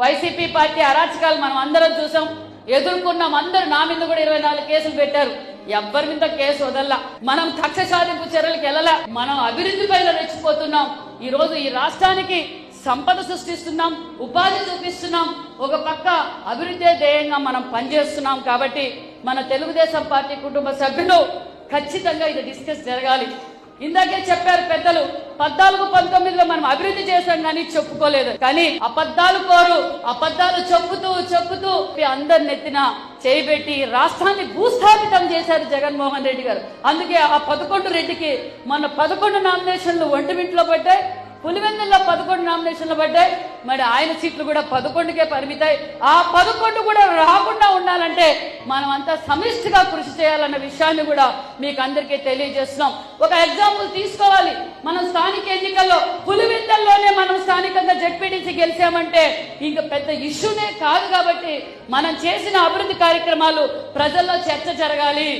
YCP party అరాచకాలు మనం అందరం చూసాం. ఎదుర్కొన్నాం అందరు నా మీద కూడా ఇరవై నాలుగు కేసులు పెట్టారు. ఎవ్వరి మీద కేసు వదల్లా. మనం కక్ష సాధింపు చర్యలకు వెళ్ళలా. మనం అభివృద్ధి పైన రెచ్చిపోతున్నాం ఈ రోజు ఈ రాష్ట్రానికి సంపద సృష్టిస్తున్నాం. ఉపాధి చూపిస్తున్నాం. ఒక పక్క అభివృద్ధి ధ్యేయంగా మనం పనిచేస్తున్నాం కాబట్టి మన తెలుగుదేశం పార్టీ కుటుంబ సభ్యులు ఖచ్చితంగా ఇది డిస్కస్ జరగాలి. ఇందాకే చెప్పారు పెద్దలు పద్నాలుగు పంతొమ్మిదిలో మనం అభివృద్ధి చేశాం కానీ చెప్పుకోలేదు. కానీ అబద్ధాలు కోరు అబద్ధాలు చెప్పుతూ చెప్పుతూ అందరి నెత్తిన చేయబెట్టి రాష్ట్రాన్ని భూస్థాపితం చేశారు జగన్మోహన్ రెడ్డి గారు. అందుకే ఆ పదకొండు రెడ్డికి మన పదకొండు నామినేషన్లు ఒంటిమింట్లో పడ్డాయి. పులివెందుల్లో పదకొండు నామినేషన్లు పడ్డాయి. మరి ఆయన సీట్లు కూడా పదకొండుకే పరిమితాయి. ఆ పదకొండు కూడా రాకుండా ఉండాలంటే మనం అంతా సమిష్టిగా కృషి చేయాలన్న విషయాన్ని కూడా మీకు అందరికీ తెలియజేస్తున్నాం. ఒక ఎగ్జాంపుల్ తీసుకోవాలి. మనం స్థానిక ఎన్నికల్లో పులివిందల్లోనే మనం స్థానికంగా జడ్పీటీసీ గెలిచామంటే ఇంకా పెద్ద ఇష్యూనే కాదు కాబట్టి మనం చేసిన అభివృద్ధి కార్యక్రమాలు ప్రజల్లో చర్చ జరగాలి.